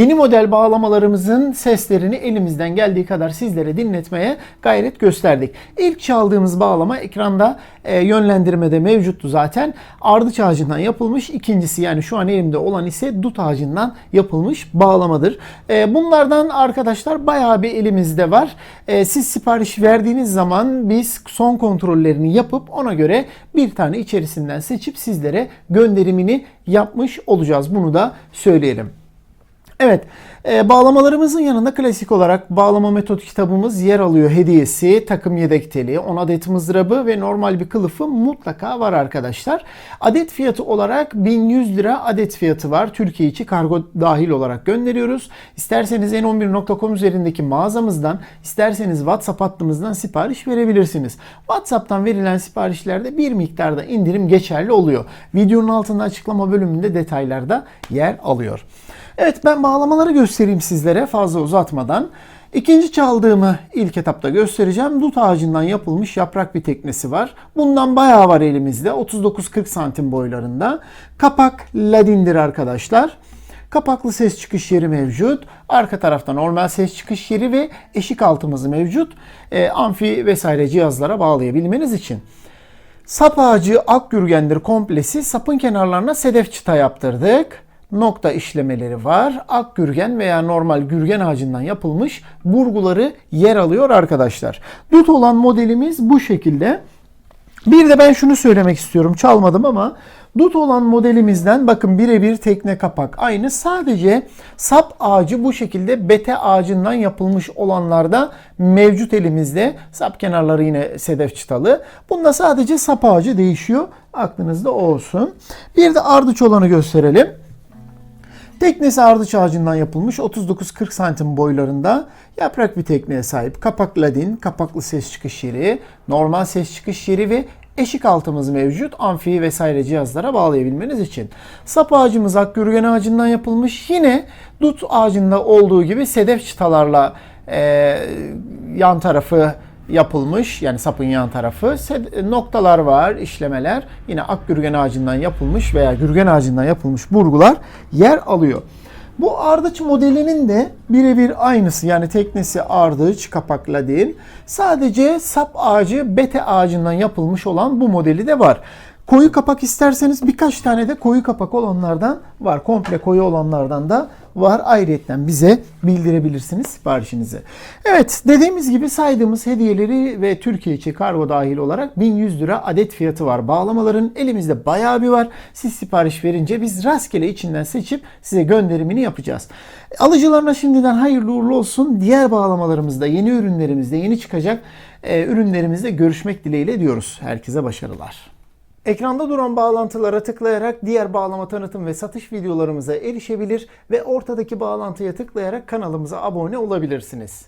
Yeni model bağlamalarımızın seslerini elimizden geldiği kadar sizlere dinletmeye gayret gösterdik. İlk çaldığımız bağlama ekranda e, yönlendirmede mevcuttu zaten. Ardıç ağacından yapılmış. İkincisi yani şu an elimde olan ise dut ağacından yapılmış bağlamadır. E, bunlardan arkadaşlar bayağı bir elimizde var. E, siz sipariş verdiğiniz zaman biz son kontrollerini yapıp ona göre bir tane içerisinden seçip sizlere gönderimini yapmış olacağız. Bunu da söyleyelim. Evet, e, bağlamalarımızın yanında klasik olarak bağlama metot kitabımız yer alıyor. Hediyesi, takım yedek teli, 10 adet mızrabı ve normal bir kılıfı mutlaka var arkadaşlar. Adet fiyatı olarak 1100 lira adet fiyatı var. Türkiye içi kargo dahil olarak gönderiyoruz. İsterseniz n11.com üzerindeki mağazamızdan, isterseniz WhatsApp hattımızdan sipariş verebilirsiniz. WhatsApp'tan verilen siparişlerde bir miktarda indirim geçerli oluyor. Videonun altında açıklama bölümünde detaylarda yer alıyor. Evet ben bağlamaları göstereyim sizlere fazla uzatmadan. İkinci çaldığımı ilk etapta göstereceğim. Dut ağacından yapılmış yaprak bir teknesi var. Bundan bayağı var elimizde. 39-40 santim boylarında. Kapak ladindir arkadaşlar. Kapaklı ses çıkış yeri mevcut. Arka tarafta normal ses çıkış yeri ve eşik altımız mevcut. E, amfi vesaire cihazlara bağlayabilmeniz için. Sap ağacı ak gürgendir komplesi. Sapın kenarlarına sedef çıta yaptırdık nokta işlemeleri var. Ak gürgen veya normal gürgen ağacından yapılmış burguları yer alıyor arkadaşlar. Dut olan modelimiz bu şekilde. Bir de ben şunu söylemek istiyorum. Çalmadım ama dut olan modelimizden bakın birebir tekne kapak aynı. Sadece sap ağacı bu şekilde bete ağacından yapılmış olanlarda mevcut elimizde. Sap kenarları yine sedef çıtalı. Bunda sadece sap ağacı değişiyor. Aklınızda olsun. Bir de ardıç olanı gösterelim. Teknesi ardıç ağacından yapılmış 39-40 santim boylarında yaprak bir tekneye sahip. Kapak ladin, kapaklı ses çıkış yeri, normal ses çıkış yeri ve eşik altımız mevcut. Amfi vesaire cihazlara bağlayabilmeniz için. Sap ağacımız akgürgen ağacından yapılmış. Yine dut ağacında olduğu gibi sedef çıtalarla e, yan tarafı yapılmış. Yani sapın yan tarafı. Noktalar var, işlemeler. Yine ak gürgen ağacından yapılmış veya gürgen ağacından yapılmış burgular yer alıyor. Bu ardıç modelinin de birebir aynısı. Yani teknesi ardıç, kapakla değil. Sadece sap ağacı, bete ağacından yapılmış olan bu modeli de var. Koyu kapak isterseniz birkaç tane de koyu kapak olanlardan var. Komple koyu olanlardan da var. Ayrıyetten bize bildirebilirsiniz siparişinizi. Evet dediğimiz gibi saydığımız hediyeleri ve Türkiye içi kargo dahil olarak 1100 lira adet fiyatı var. Bağlamaların elimizde bayağı bir var. Siz sipariş verince biz rastgele içinden seçip size gönderimini yapacağız. Alıcılarına şimdiden hayırlı uğurlu olsun. Diğer bağlamalarımızda, yeni ürünlerimizde, yeni çıkacak e, ürünlerimizde görüşmek dileğiyle diyoruz. Herkese başarılar. Ekranda duran bağlantılara tıklayarak diğer bağlama tanıtım ve satış videolarımıza erişebilir ve ortadaki bağlantıya tıklayarak kanalımıza abone olabilirsiniz.